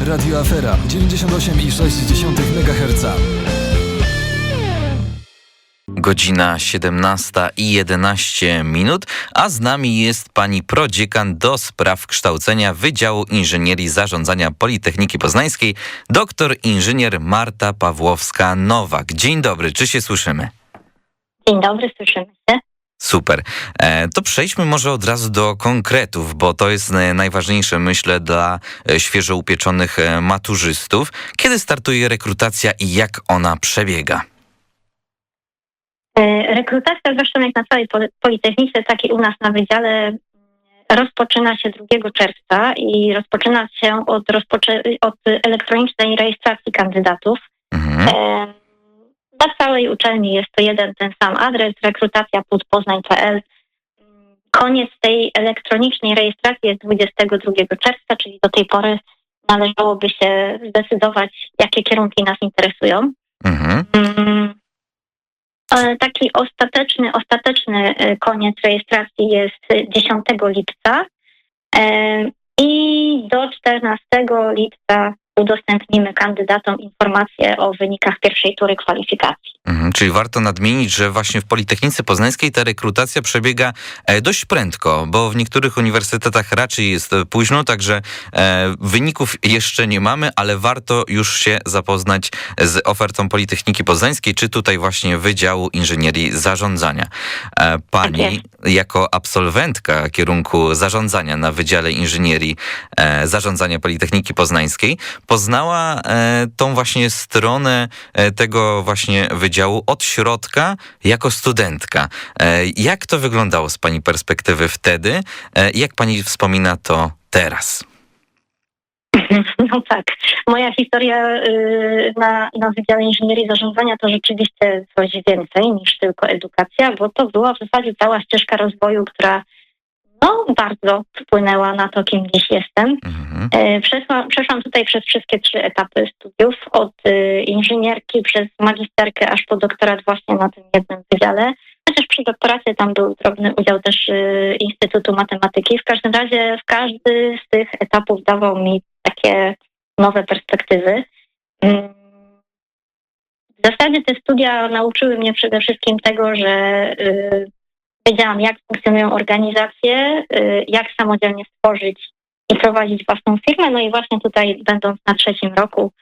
Radio Afera 98,6 MHz. Godzina 17 i 11 minut, a z nami jest pani prodziekan do spraw kształcenia Wydziału Inżynierii Zarządzania Politechniki Poznańskiej, doktor inżynier Marta Pawłowska-Nowak. Dzień dobry, czy się słyszymy? Dzień dobry, słyszymy się. Super. E, to przejdźmy może od razu do konkretów, bo to jest najważniejsze, myślę, dla e, świeżo upieczonych e, maturzystów. Kiedy startuje rekrutacja i jak ona przebiega? Rekrutacja zresztą jak na całej poli- Politechnice, tak i u nas na wydziale rozpoczyna się 2 czerwca i rozpoczyna się od, rozpoczę- od elektronicznej rejestracji kandydatów. Mhm. E, Dla całej uczelni jest to jeden ten sam adres, rekrutacja podpoznań.pl. Mm, Koniec tej elektronicznej rejestracji jest 22 czerwca, czyli do tej pory należałoby się zdecydować, jakie kierunki nas interesują. Mhm. Mm, Taki ostateczny, ostateczny e, koniec rejestracji jest e, 10 lipca E, i do 14 lipca udostępnimy kandydatom informacje o wynikach pierwszej tury kwalifikacji. Mhm, czyli warto nadmienić, że właśnie w Politechnice Poznańskiej ta rekrutacja przebiega e, dość prędko, bo w niektórych uniwersytetach raczej jest e, późno, także e, wyników jeszcze nie mamy, ale warto już się zapoznać z ofertą Politechniki Poznańskiej, czy tutaj właśnie Wydziału Inżynierii Zarządzania. Pani Tak jako absolwentka kierunku zarządzania na Wydziale Inżynierii Zarządzania Politechniki Poznańskiej poznała tą właśnie stronę tego właśnie wydziału od środka jako studentka. E, jak to wyglądało z Pani perspektywy wtedy? E, jak Pani wspomina to teraz? No tak, moja historia y, na, na Wydziale Inżynierii Zarządzania to rzeczywiście coś więcej niż tylko edukacja, bo to była w zasadzie cała ścieżka rozwoju, która no, bardzo wpłynęła na to, kim dziś jestem. Mhm. E, Przeszłam, przeszłam tutaj przez wszystkie trzy etapy studiów, od y, inżynierki przez magisterkę aż po doktorat właśnie na tym jednym wydziale. Chociaż przy doktoracie tam był drobny udział też y, Instytutu Matematyki. W każdym razie w każdy z tych etapów dawał mi takie nowe perspektywy. Mm. W zasadzie te studia nauczyły mnie przede wszystkim tego, że y, wiedziałam, jak funkcjonują organizacje, y, jak samodzielnie stworzyć i prowadzić własną firmę. No i właśnie tutaj, będąc na trzecim roku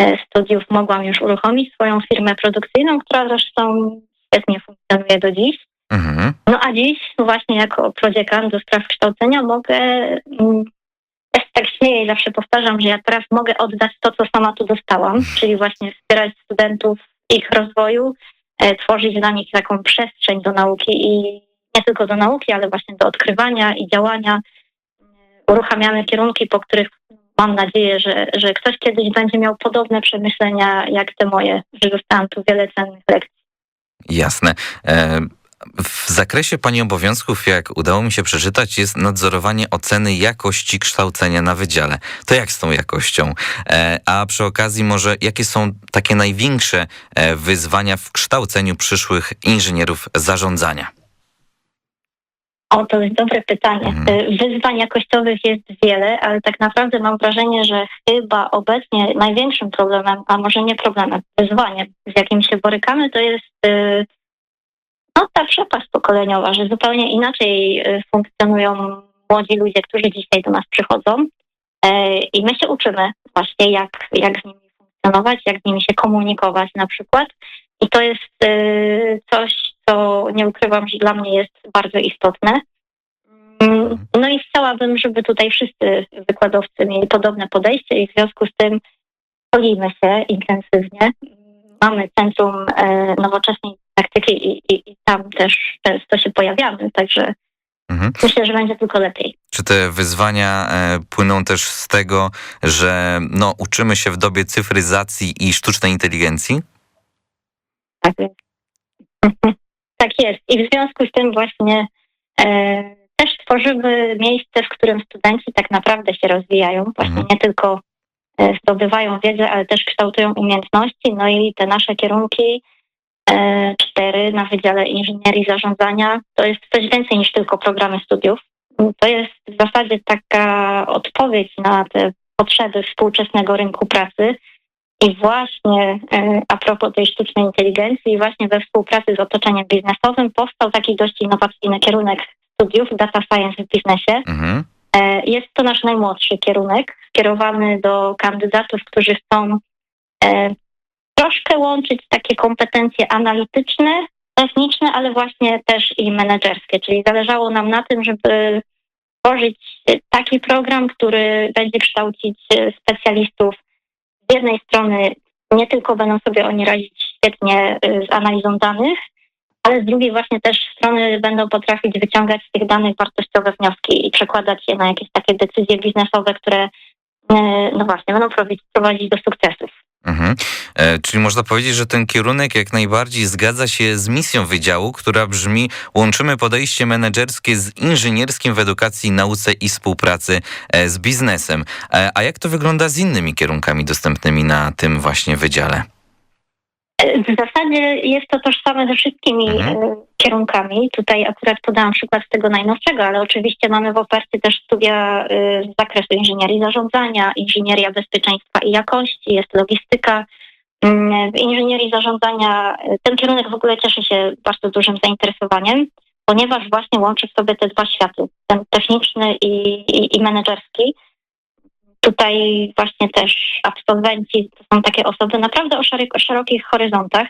e, studiów, mogłam już uruchomić swoją firmę produkcyjną, która zresztą świetnie funkcjonuje do dziś. Mhm. No a dziś właśnie jako prodziekan do spraw kształcenia mogę, mm, się tak śmieję i zawsze powtarzam, że ja teraz mogę oddać to, co sama tu dostałam, czyli właśnie wspierać studentów w ich rozwoju, e, tworzyć dla nich taką przestrzeń do nauki i nie tylko do nauki, ale właśnie do odkrywania i działania. Uruchamiamy kierunki, po których mam nadzieję, że, że ktoś kiedyś będzie miał podobne przemyślenia jak te moje, że dostałam tu wiele cennych lekcji. Jasne. E, W zakresie Pani obowiązków, jak udało mi się przeczytać, jest nadzorowanie oceny jakości kształcenia na wydziale. To jak z tą jakością? E, A przy okazji może jakie są takie największe e, wyzwania w kształceniu przyszłych inżynierów zarządzania? O, to jest dobre pytanie. Mhm. Y, Wyzwań jakościowych jest wiele, ale tak naprawdę mam wrażenie, że chyba obecnie największym problemem, a może nie problemem, wyzwaniem, z jakim się borykamy, to jest y, no, ta przepaść pokoleniowa, że zupełnie inaczej y, funkcjonują młodzi ludzie, którzy dzisiaj do nas przychodzą E, i my się uczymy właśnie, jak, jak z nimi funkcjonować, jak z nimi się komunikować na przykład. I to jest coś, co nie ukrywam, że dla mnie jest bardzo istotne. No i chciałabym, żeby tutaj wszyscy wykładowcy mieli podobne podejście i w związku z tym szkolimy się intensywnie. Mamy Centrum e, Nowoczesnej Praktyki i, i, i tam też często się pojawiamy, także Mhm. myślę, że będzie tylko lepiej. Czy te wyzwania e, płyną też z tego, że no, uczymy się w dobie cyfryzacji i sztucznej inteligencji? Tak jest. tak jest. I w związku z tym właśnie e, też tworzymy miejsce, w którym studenci tak naprawdę się rozwijają. Właśnie Mhm. nie tylko e, zdobywają wiedzę, ale też kształtują umiejętności. No i te nasze kierunki e, cztery na Wydziale Inżynierii Zarządzania to jest coś więcej niż tylko programy studiów. To jest w zasadzie taka odpowiedź na te potrzeby współczesnego rynku pracy. I właśnie e, a propos tej sztucznej inteligencji, właśnie we współpracy z otoczeniem biznesowym powstał taki dość innowacyjny kierunek studiów Data Science w biznesie. Mhm. E, Jest to nasz najmłodszy kierunek, skierowany do kandydatów, którzy chcą e, troszkę łączyć takie kompetencje analityczne, techniczne, ale właśnie też i menedżerskie. Czyli zależało nam na tym, żeby tworzyć taki program, który będzie kształcić specjalistów z jednej strony nie tylko będą sobie oni radzić świetnie e, z analizą danych, ale z drugiej właśnie też strony będą potrafić wyciągać z tych danych wartościowe wnioski i przekładać je na jakieś takie decyzje biznesowe, które e, no właśnie będą prowadzić do sukcesów. Mhm. E, czyli można powiedzieć, że ten kierunek jak najbardziej zgadza się z misją wydziału, która brzmi łączymy podejście menedżerskie z inżynierskim w edukacji, nauce i współpracy e, z biznesem. E, a jak to wygląda z innymi kierunkami dostępnymi na tym właśnie wydziale? W zasadzie jest to tożsame ze wszystkimi Mhm. e, kierunkami. Tutaj akurat podałam przykład z tego najnowszego, ale oczywiście mamy w ofercie też studia e, z zakresu inżynierii zarządzania, inżynieria bezpieczeństwa i jakości, jest logistyka. Mm, W inżynierii zarządzania e, ten kierunek w ogóle cieszy się bardzo dużym zainteresowaniem, ponieważ właśnie łączy w sobie te dwa światy, ten techniczny i, i, i menedżerski. Tutaj właśnie też absolwenci to są takie osoby naprawdę o, szerok, o szerokich horyzontach.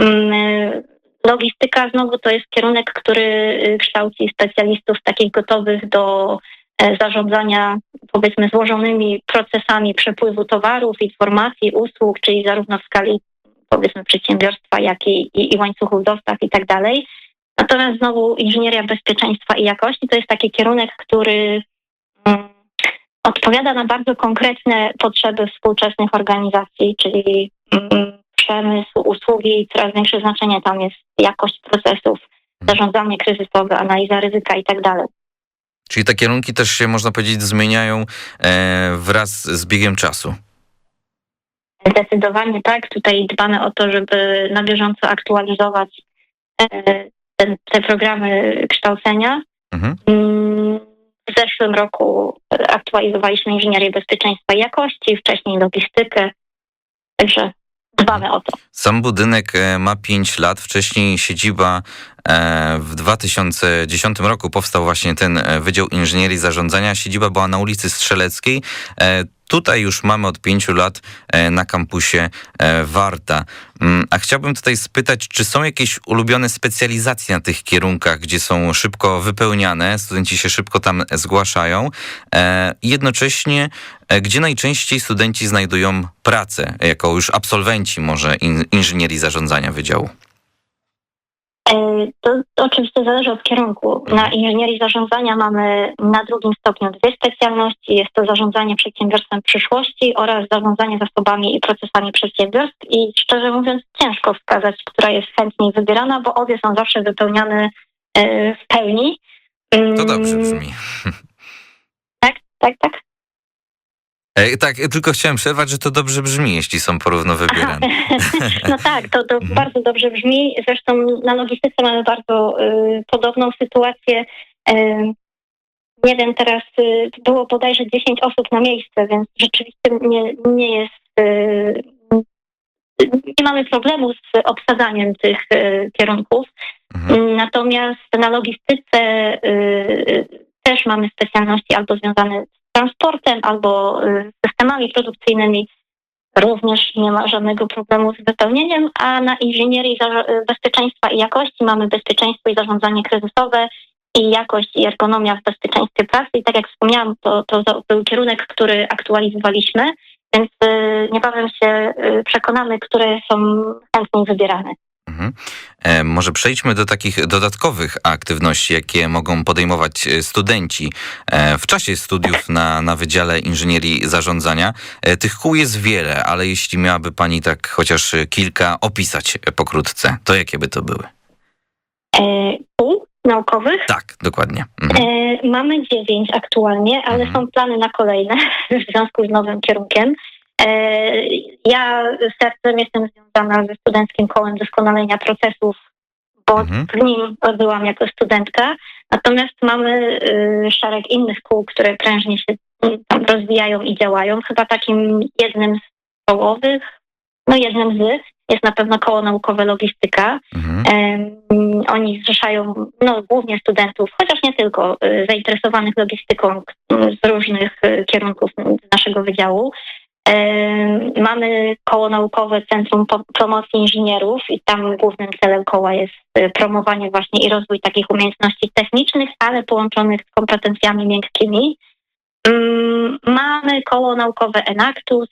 Mm, Logistyka znowu to jest kierunek, który y, kształci specjalistów takich gotowych do e, zarządzania powiedzmy złożonymi procesami przepływu towarów, informacji, usług, czyli zarówno w skali powiedzmy przedsiębiorstwa, jak i, i, i łańcuchów dostaw i tak dalej. Natomiast znowu inżynieria bezpieczeństwa i jakości to jest taki kierunek, który mm, odpowiada na bardzo konkretne potrzeby współczesnych organizacji, czyli mm, przemysł, usługi, coraz większe znaczenie tam jest jakość procesów, zarządzanie kryzysowe, analiza ryzyka i tak dalej. Czyli te kierunki też się, można powiedzieć, zmieniają e, wraz z biegiem czasu. Zdecydowanie tak. Tutaj dbamy o to, żeby na bieżąco aktualizować e, te, te programy kształcenia. Mhm. W zeszłym roku aktualizowaliśmy inżynierię bezpieczeństwa i jakości, wcześniej logistykę. Także dbamy o to. Sam budynek e, ma 5 lat. Wcześniej siedziba e, w 2010 roku powstał właśnie ten e, Wydział Inżynierii Zarządzania. Siedziba była na ulicy Strzeleckiej. Tutaj już mamy od pięciu lat e, na kampusie e, Warta. Mm, A chciałbym tutaj spytać, czy są jakieś ulubione specjalizacje na tych kierunkach, gdzie są szybko wypełniane, studenci się szybko tam zgłaszają e, jednocześnie gdzie najczęściej studenci znajdują pracę, jako już absolwenci może in, inżynierii zarządzania wydziału? To, oczywiście zależy od kierunku. Na inżynierii zarządzania mamy na drugim stopniu dwie specjalności. Jest to zarządzanie przedsiębiorstwem przyszłości oraz zarządzanie zasobami i procesami przedsiębiorstw. I szczerze mówiąc, ciężko wskazać, która jest chętniej wybierana, bo obie są zawsze wypełniane e, w pełni. Mm, To dobrze brzmi. Tak, tak, tak. E, tak, tylko chciałem przerwać, że to dobrze brzmi, jeśli są porówno wybierane. No tak, to, to Mhm. bardzo dobrze brzmi. Zresztą na logistyce mamy bardzo y, podobną sytuację. Y, nie wiem, teraz y, było bodajże 10 osób na miejsce, więc rzeczywiście nie, nie jest. Y, nie mamy problemu z obsadzaniem tych y, kierunków. Mhm. Natomiast na logistyce y, też mamy specjalności albo związane z transportem, albo y, systemami produkcyjnymi. Również nie ma żadnego problemu z wypełnieniem, a na inżynierii y, bezpieczeństwa i jakości mamy bezpieczeństwo i zarządzanie kryzysowe i jakość i ergonomia w bezpieczeństwie pracy. I tak jak wspomniałam, to, to był kierunek, który aktualizowaliśmy, więc y, niebawem się przekonamy, które są chętniej wybierane. Mhm. E, Może przejdźmy do takich dodatkowych aktywności, jakie mogą podejmować e, studenci e, w czasie studiów na, na Wydziale Inżynierii Zarządzania. E, Tych kół jest wiele, ale jeśli miałaby Pani tak chociaż kilka opisać pokrótce, to jakie by to były? E, Kół naukowych Tak, dokładnie. Mhm. E, mamy dziewięć aktualnie, ale Mhm. są plany na kolejne w związku z nowym kierunkiem. E, ja sercem jestem związana ze Studenckim Kołem Doskonalenia Procesów, bo Mhm. w nim byłam jako studentka. Natomiast mamy y, szereg innych kół, które prężnie się tam rozwijają i działają. Chyba takim jednym z kołowych, no jednym z jest na pewno koło naukowe logistyka. Mhm. Oni zrzeszają no, głównie studentów, chociaż nie tylko, y, zainteresowanych logistyką k- z różnych y, kierunków naszego wydziału. Mamy koło naukowe Centrum Promocji Inżynierów i tam głównym celem koła jest y, promowanie właśnie i rozwój takich umiejętności technicznych, ale połączonych z kompetencjami miękkimi. Mm, Mamy koło naukowe Enactus,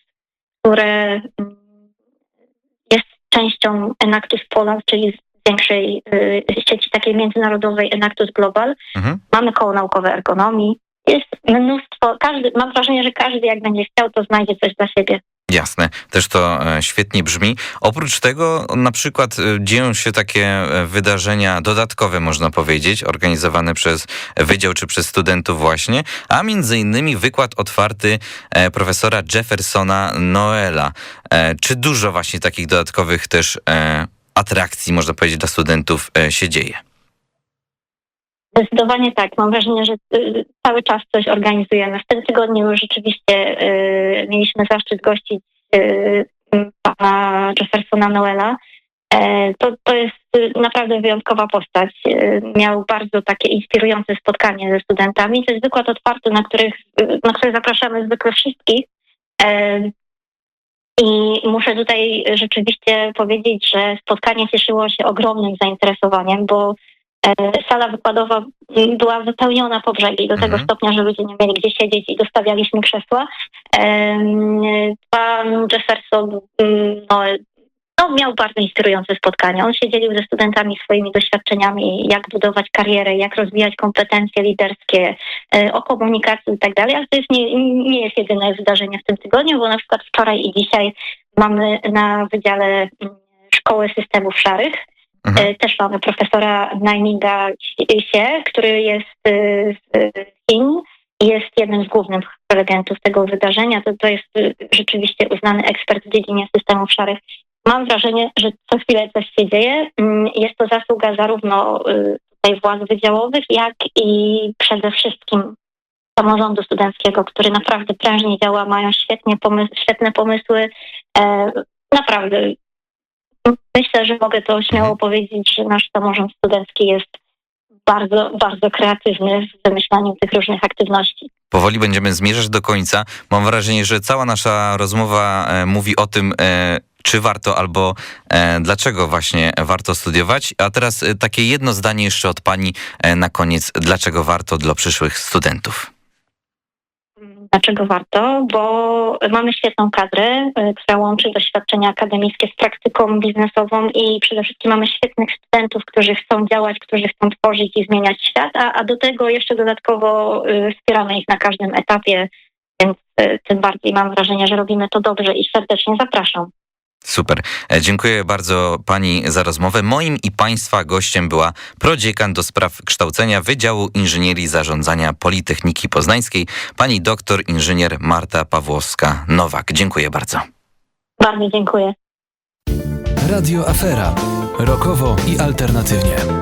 które mm, jest częścią Enactus Poland, czyli z większej y, sieci takiej międzynarodowej Enactus Global. Mhm. Mamy koło naukowe ergonomii. Jest mnóstwo, każdy, mam wrażenie, że każdy jak będzie chciał, to znajdzie coś dla siebie. Jasne, też to e, świetnie brzmi. Oprócz tego na przykład e, dzieją się takie e, wydarzenia dodatkowe, można powiedzieć, organizowane przez wydział czy przez studentów właśnie, a między innymi wykład otwarty profesora Jeffersona Noela. Czy dużo właśnie takich dodatkowych też atrakcji, można powiedzieć, dla studentów się dzieje? Zdecydowanie tak. Mam wrażenie, że y, cały czas coś organizujemy. W tym tygodniu rzeczywiście y, mieliśmy zaszczyt gościć y, pana Jeffersona Noela. E, to, to jest naprawdę wyjątkowa postać. Miał bardzo takie inspirujące spotkanie ze studentami. To jest wykład otwarty, na, których, na który zapraszamy zwykle wszystkich. E, I muszę tutaj rzeczywiście powiedzieć, że spotkanie cieszyło się ogromnym zainteresowaniem, bo Sala wykładowa m, była wypełniona po brzegi do tego Mhm. stopnia, że ludzie nie mieli gdzie siedzieć i dostawialiśmy krzesła. Pan Jefferson m, no, no, miał bardzo inspirujące spotkanie. On się dzielił ze studentami swoimi doświadczeniami, jak budować karierę, jak rozwijać kompetencje liderskie, e, o komunikacji i tak dalej, ale to jest nie, nie jest jedyne wydarzenie w tym tygodniu, bo na przykład wczoraj i dzisiaj mamy na Wydziale m, Szkoły Systemów Szarych Mhm. E, Też mamy profesora Naiminga Sie, który jest e, z Chin jest jednym z głównych prelegentów tego wydarzenia. To, to jest e, rzeczywiście uznany ekspert w dziedzinie systemów szarych. Mam wrażenie, że co chwilę coś się dzieje. Mm, Jest to zasługa zarówno tutaj władz wydziałowych, jak i przede wszystkim samorządu studenckiego, który naprawdę prężnie działa, mają świetnie pomysł, świetne pomysły. E, Naprawdę Myślę, że mogę to śmiało Mhm. powiedzieć, że nasz samorząd studencki jest bardzo, bardzo kreatywny w wymyślaniu tych różnych aktywności. Powoli będziemy zmierzać do końca. Mam wrażenie, że cała nasza rozmowa e, mówi o tym, e, czy warto albo e, dlaczego właśnie warto studiować. A teraz e, takie jedno zdanie jeszcze od pani e, na koniec. Dlaczego warto dla przyszłych studentów? Dlaczego warto? Bo mamy świetną kadrę, y, która łączy doświadczenia akademickie z praktyką biznesową i przede wszystkim mamy świetnych studentów, którzy chcą działać, którzy chcą tworzyć i zmieniać świat, a, a do tego jeszcze dodatkowo y, wspieramy ich na każdym etapie, więc y, tym bardziej mam wrażenie, że robimy to dobrze i serdecznie zapraszam. Super. E, Dziękuję bardzo pani za rozmowę. Moim i państwa gościem była prodziekan do spraw kształcenia Wydziału Inżynierii Zarządzania Politechniki Poznańskiej, pani doktor inżynier Marta Pawłowska-Nowak. Dziękuję bardzo. Bardzo dziękuję. Radio Afera. Rokowo i alternatywnie.